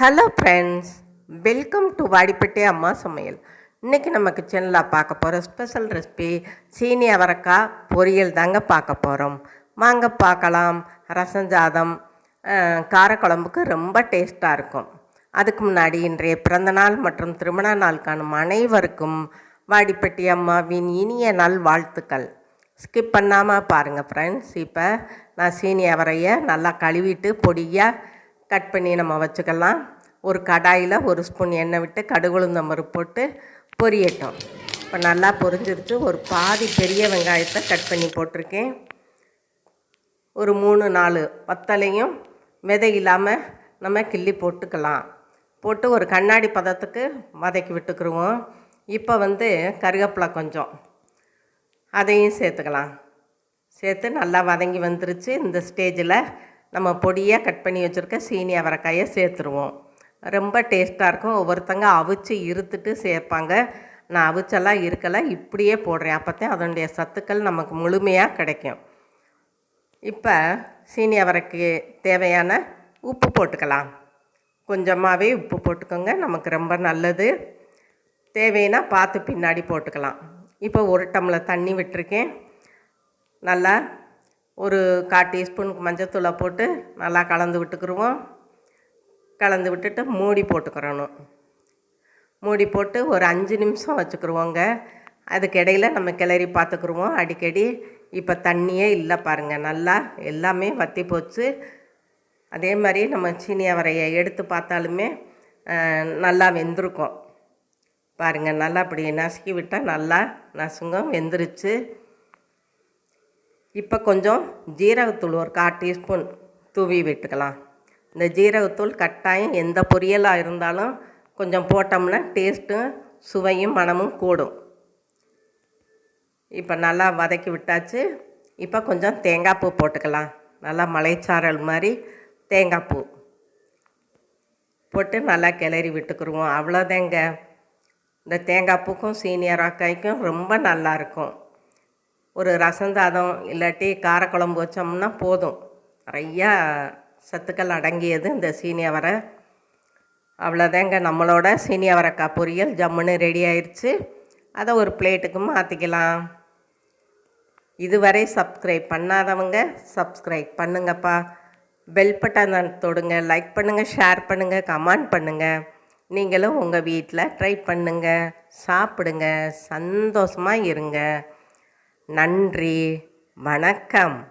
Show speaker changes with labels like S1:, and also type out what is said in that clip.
S1: Hello friends welcome to Vadipatti அம்மா சமையல். இன்றைக்கி நம்ம கிச்சனில் பார்க்க போகிற ஸ்பெஷல் ரெசிபி சீனி அவரக்காய் பொரியல் தாங்க பார்க்க போகிறோம் வாங்க பார்க்கலாம். ரசம் சாதம் காரக்குழம்புக்கு ரொம்ப டேஸ்ட்டாக இருக்கும். அதுக்கு முன்னாடி இன்றைய பிறந்தநாள் மற்றும் திருமண நாள் காணும் அனைவருக்கும் வாடிப்பட்டி அம்மாவின் இனிய நல் வாழ்த்துக்கள். ஸ்கிப் பண்ணாமல் பாருங்கள் ஃப்ரெண்ட்ஸ் இப்போ நான் சீனி அவரையை நல்லா கழுவிட்டு பொடியாக கட் பண்ணி நம்ம வச்சுக்கலாம். ஒரு கடாயில் ஒரு ஸ்பூன் எண்ணெய் விட்டு கடுகுளுந்தம் போட்டு பொரியட்டும். இப்போ நல்லா பொரிஞ்சிருச்சு. ஒரு பாதி பெரிய வெங்காயத்தை கட் பண்ணி போட்டிருக்கேன். ஒரு மூணு நாலு வத்தலையும் விதை இல்லாமல் நம்ம கிள்ளி போட்டுக்கலாம். போட்டு ஒரு கண்ணாடி பதத்துக்கு வதக்கி விட்டுக்குருவோம். இப்போ வந்து கருவேப்பிலை கொஞ்சம். அதையும் சேர்த்துக்கலாம். சேர்த்து நல்லா வதங்கி வந்துருச்சு. இந்த ஸ்டேஜில் நம்ம பொடியாக கட் பண்ணி வச்சுருக்க சீனி அவரைக்காயை சேர்த்துருவோம். ரொம்ப டேஸ்ட்டாக இருக்கும். ஒவ்வொருத்தங்க அவிச்சு இருத்துட்டு சேர்ப்பாங்க. நான் அவிச்செல்லாம் இருக்கலை இப்படியே போடுறேன். அப்போ தான் அதனுடைய சத்துக்கள் நமக்கு முழுமையாக கிடைக்கும். இப்போ சீனி அவரைக்கு தேவையான உப்பு போட்டுக்கலாம். கொஞ்சமாகவே உப்பு போட்டுக்கோங்க. நமக்கு ரொம்ப நல்லது. தேவைன்னா பார்த்து பின்னாடி போட்டுக்கலாம். இப்போ ஒரு டம்ளர் தண்ணி விட்டுருக்கேன். நல்லா ஒரு கால் டீஸ்பூனுக்கு மஞ்சத்தூளை போட்டு நல்லா கலந்து விட்டுக்குருவோம். கலந்து விட்டுட்டு மூடி போட்டுக்கிறணும். மூடி போட்டு ஒரு அஞ்சு நிமிஷம் வச்சுக்கிருவோங்க. அதுக்கு இடையில நம்ம கிளறி பார்த்துக்குருவோம். அடிக்கடி இப்போ தண்ணியே இல்லை பாருங்கள் நல்லா எல்லாமே வற்றி போச்சு. அதே மாதிரி நம்ம சீனி அவரையை எடுத்து பார்த்தாலுமே நல்லா வெந்திருக்கும். பாருங்கள் நல்லா அப்படி நசுக்கி விட்டால் நல்லா நசுங்கும் வெந்துருச்சு. இப்போ கொஞ்சம் ஜீரகத்தூள் ஒரு கால் டீஸ்பூன் தூவி விட்டுக்கலாம். இந்த ஜீரகத்தூள் கட்டாயம் எந்த பொரியலாக இருந்தாலும் கொஞ்சம் போட்டோம்னா டேஸ்ட்டும் சுவையும் மனமும் கூடும். இப்போ நல்லா வதக்கி விட்டாச்சு. இப்போ கொஞ்சம் தேங்காய் பூ போட்டுக்கலாம். நல்லா மலைச்சாரல் மாதிரி தேங்காய் பூ. போட்டு நல்லா கிளறி விட்டுக்குருவோம். அவ்வளோதாங்க இந்த தேங்காய் பூக்கும் சீனியர் அக்காய்க்கும் ரொம்ப நல்லா ஒரு ஒரு ரசந்தாதம் இல்லாட்டி காரக்குழம்பு வச்சோம்னா போதும். நிறையா சத்துக்கள் அடங்கியது இந்த சீனி அவரை அவ்வளோதாங்க நம்மளோட சீனி அவரைக்காய் பொரியல். ஜம்முன்னு ரெடி ஆயிடுச்சு அதை ஒரு பிளேட்டுக்கு மாற்றிக்கலாம் இதுவரை சப்ஸ்கிரைப் பண்ணாதவங்க சப்ஸ்கிரைப் பண்ணுங்கப்பா. பெல் பட்டன் தொடுங்க. லைக் பண்ணுங்கள் ஷேர் பண்ணுங்கள் கமெண்ட் பண்ணுங்கள் நீங்களும் உங்கள் வீட்டில் ட்ரை பண்ணுங்கள் சாப்பிடுங்க. சந்தோஷமாக இருங்க. நன்றி வணக்கம்.